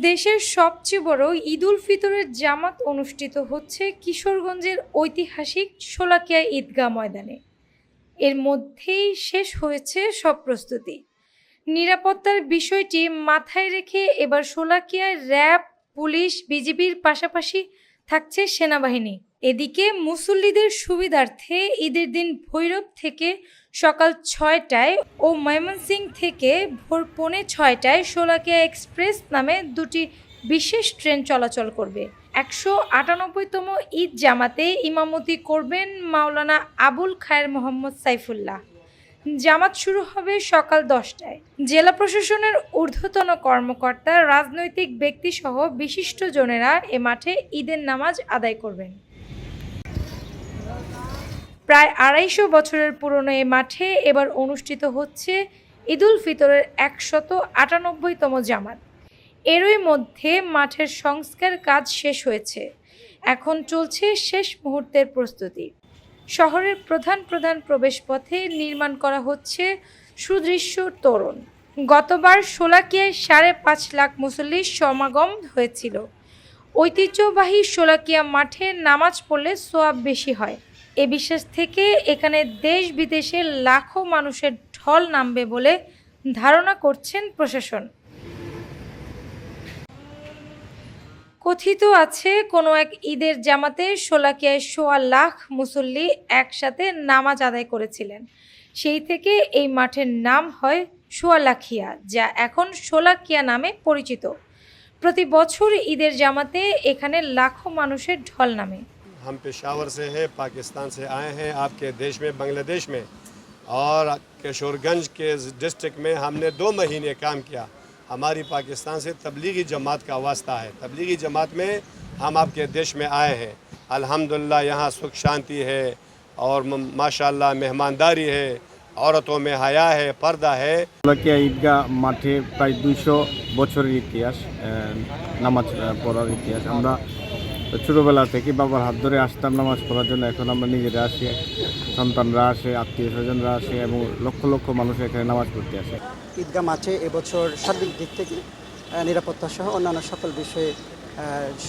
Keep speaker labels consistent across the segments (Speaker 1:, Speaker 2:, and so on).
Speaker 1: দেশের সবচেয়ে বড় ঈদ উল ফিতরের জামাত অনুষ্ঠিত হচ্ছে কিশোরগঞ্জের ঐতিহাসিক শোলাকিয়া ঈদগাহ ময়দানে। এর মধ্যেই শেষ হয়েছে সব প্রস্তুতি। নিরাপত্তার বিষয়টি মাথায় রেখে এবার শোলাকিয়ায় র্যাব, পুলিশ, বিজিবির পাশাপাশি থাকছে সেনাবাহিনী। এদিকে মুসল্লিদের সুবিধার্থে ঈদের দিন ভৈরব থেকে সকাল ছয়টায় ও ময়মনসিং থেকে ভোর পৌনে ছয়টায় শোলাকিয়া এক্সপ্রেস নামে দুটি বিশেষ ট্রেন চলাচল করবে। একশো আটানব্বইতম ঈদ জামাতে ইমামতি করবেন মাওলানা আবুল খায়ের মোহাম্মদ সাইফুল্লাহ। জামাত শুরু হবে সকাল দশটায়। জেলা প্রশাসনের ঊর্ধ্বতন কর্মকর্তা, রাজনৈতিক ব্যক্তিসহ বিশিষ্টজনেরা এ মাঠে ঈদের নামাজ আদায় করবেন। প্রায় আড়াইশো বছরের পুরনো এ মাঠে এবার অনুষ্ঠিত হচ্ছে ঈদুল ফিতরের একশত আটানব্বইতম জামাত। এরই মধ্যে মাঠের সংস্কার কাজ শেষ হয়েছে। এখন চলছে শেষ মুহূর্তের প্রস্তুতি। শহরের প্রধান প্রধান প্রবেশপথে নির্মাণ করা হচ্ছে সুদৃশ্য তোরণ। গতবার শোলাকিয়ায় সাড়ে পাঁচ লাখ মুসল্লির সমাগম হয়েছিল। ঐতিহ্যবাহী শোলাকিয়া মাঠে নামাজ পড়লে সোয়াব বেশি হয়। এ বিশ্বাস থেকে এখানে দেশ বিদেশে লাখো মানুষের ঢল নামবে বলে ধারণা করছেন প্রশাসন। কথিত আছে, কোনো এক ঈদের জামাতে শোলাকিয়ায় সোয়া লাখ মুসল্লি একসাথে নামাজ আদায় করেছিলেন। সেই থেকে এই মাঠের নাম হয় সোয়ালাখিয়া যা এখন শোলাকিয়া নামে পরিচিত। প্রতি বছর ঈদের জামাতে এখানে লাখো মানুষের ঢল নামে।
Speaker 2: हम पेशावर से हैं पाकिस्तान से आए हैं आपके देश में बांग्लादेश में और किशोरगंज के डिस्ट्रिक्ट में हमने दो महीने काम किया हमारी पाकिस्तान से तबलीगी जमात का वास्ता है तबलीगी जमात में हम आपके देश में आए हैं अल्हम्दुलिल्लाह यहाँ सुख शांति है और म- माशाल्लाह मेहमानदारी है औरतों में हया है पर्दा है
Speaker 3: শোলাকিয়া ঈদগাহ মাঠে প্রায় দুইশো বছরের ইতিহাস আহ, নামাজ আহ, পড়ার ইতিহাস আমরা ছোটোবেলা থেকে বাবার হাত ধরে আসতাম নামাজ পড়ার জন্য। এখন আমরা নিজেরা আসি, সন্তানরা আসে, আত্মীয় স্বজনরা আসে এবং লক্ষ লক্ষ মানুষ এখানে নামাজ পড়তে আসে।
Speaker 4: ঈদগাহ মাঠে এবছর সার্বিক দিক থেকে নিরাপত্তা সহ অন্যান্য সকল বিষয়ে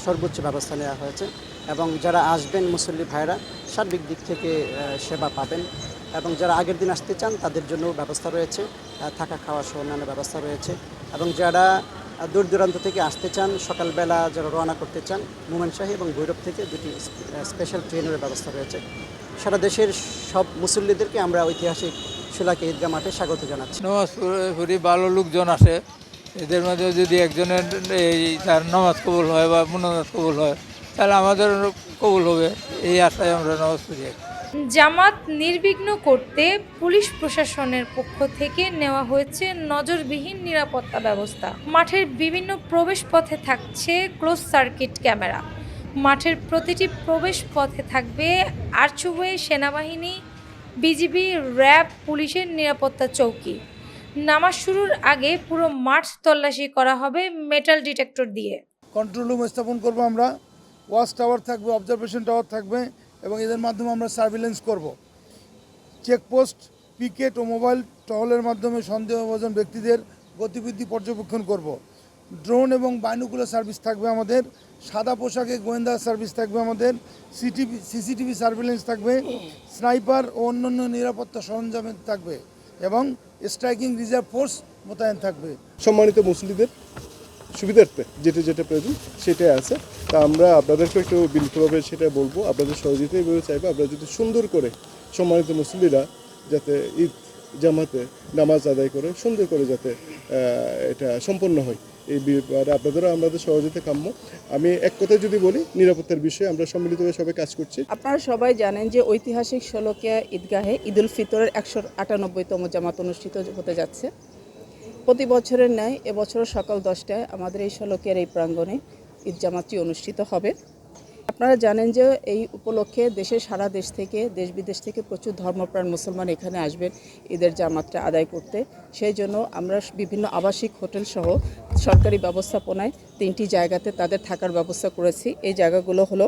Speaker 4: সর্বোচ্চ ব্যবস্থা নেওয়া হয়েছে এবং যারা আসবেন মুসল্লি ভাইরা সার্বিক দিক থেকে সেবা পাবেন এবং যারা আগের দিন আসতে চান তাদের জন্য ব্যবস্থা রয়েছে থাকা খাওয়া সহ অন্যান্য ব্যবস্থা রয়েছে এবং যারা দূর দূরান্ত থেকে আসতে চান, সকালবেলা যারা রওনা করতে চান মুমেনশাহী এবং ভৈরব থেকে দুটি স্পেশাল ট্রেনের ব্যবস্থা রয়েছে। সারা দেশের সব মুসল্লিদেরকে আমরা ঐতিহাসিক সুলাকে ঈদগাহ মাঠে স্বাগত জানাচ্ছি।
Speaker 5: নমাজ পড়ে- ভালো লোকজন আসে। এদের মধ্যে যদি একজনের এই তার নামাজ কবুল হয় বা মুনাজাত কবুল হয়, তাহলে আমাদের কবুল হবে। এই আশায় আমরা নামাজ পড়ি।
Speaker 1: জামাত নির্বিঘ্ন করতে পুলিশ প্রশাসনের পক্ষ থেকে নেওয়া হয়েছে নজরবিহীন নিরাপত্তা ব্যবস্থা। মাঠের বিভিন্ন প্রবেশ পথে থাকছে ক্লোজ সার্কিট ক্যামেরা। মাঠের প্রতিটি প্রবেশ পথে থাকবে আর্চওয়ে সেনাবাহিনী, বিজিবি, র্যাব, পুলিশের নিরাপত্তা চৌকি। নামাজ শুরুর আগে পুরো মাঠ তল্লাশি করা হবে মেটাল ডিটেক্টর দিয়ে।
Speaker 6: কন্ট্রোল রুম স্থাপন করব আমরা। ওয়াচ টাওয়ার থাকবে, অবজারভেশন টাওয়ার থাকবে এবং এদের মাধ্যমে আমরা সার্ভিলেন্স করব। চেকপোস্ট পিকেট ও মোবাইল টহলের মাধ্যমে সন্দেহভাজন ব্যক্তিদের গতিবিধি পর্যবেক্ষণ করব। ড্রোন এবং বাইনুকুলার সার্ভিস থাকবে আমাদের, সাদা পোশাকে গোয়েন্দা সার্ভিস থাকবে আমাদের সিটিভি সিসিটিভি সার্ভিলেন্স থাকবে স্নাইপার ও অন্যান্য নিরাপত্তা সরঞ্জামে থাকবে এবং স্ট্রাইকিং রিজার্ভ ফোর্স মোতায়েন থাকবে।
Speaker 7: সম্মানিত মুসলিদের সুবিধার্থে যেটা যেটা প্রয়োজন সেটাই আছে। তা আমরা আপনাদেরকে একটু বিলকুলভাবে সেটা বলব। আপনাদের সহযোগিতা এভাবে চাইব। আপনারা যদি সুন্দর করে সম্মানিত মুসলিরা যাতে ঈদ জামাতে নামাজ আদায় করে, সুন্দর করে যাতে এটা সম্পন্ন হয়, এই ব্যাপারে আপনাদেরও আমাদের সহযোগিতা কাম্য। আমি এক কথায় যদি বলি, নিরাপত্তার বিষয়ে আমরা সম্মিলিতভাবে সবাই কাজ করছি।
Speaker 8: আপনারা সবাই জানেন যে ঐতিহাসিক ষোলকিয়া ঈদগাহে ঈদুল ফিতরের একশো আটানব্বইতম জামাত অনুষ্ঠিত হতে যাচ্ছে। প্রতি বছরের ন্যায় এবছরও সকাল দশটায় আমাদের এই ষোলকিয়ার এই প্রাঙ্গণে জামাতটি অনুষ্ঠিত হবে। আপনারা জানেন যে এই উপলক্ষে দেশের সারা দেশ থেকে, দেশ বিদেশ থেকে প্রচুর ধর্মপ্রাণ মুসলমান এখানে আসবেন ঈদের জামাতটা আদায় করতে। সেই জন্য আমরা বিভিন্ন আবাসিক হোটেল সহ সরকারি ব্যবস্থাপনায় তিনটি জায়গাতে তাদের থাকার ব্যবস্থা করেছি। এই জায়গাগুলো হলো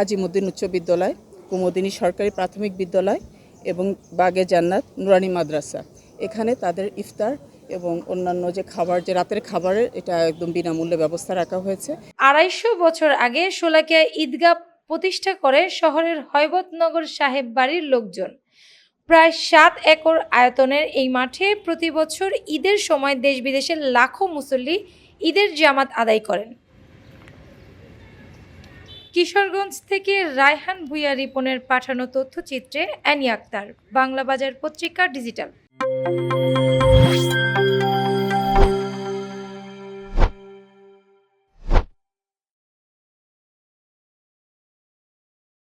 Speaker 8: আজিমুদ্দিন উচ্চ বিদ্যালয়, কুমুদিনী সরকারি প্রাথমিক বিদ্যালয় এবং বাগে জান্নাত নুরানি মাদ্রাসা। এখানে তাদের ইফতার এবং অন্যান্য যে খাবার, যে রাতের খাবারের, এটা একদম বিনামূল্যে ব্যবস্থা রাখা হয়েছে।
Speaker 1: আড়াইশো বছর আগে শোলাকিয়া ঈদগাহ প্রতিষ্ঠা করে শহরের হয়বতনগর সাহেব বাড়ির লোকজন। প্রায় সাত একর আয়তনের এই মাঠে প্রতি বছর ঈদের সময় দেশ বিদেশের লাখো মুসল্লি ঈদের জামাত আদায় করেন। কিশোরগঞ্জ থেকে রায়হান ভুইয়া রিপনের পাঠানো তথ্যচিত্রে অ্যানি আক্তার বাংলা বাজার পত্রিকা ডিজিটাল।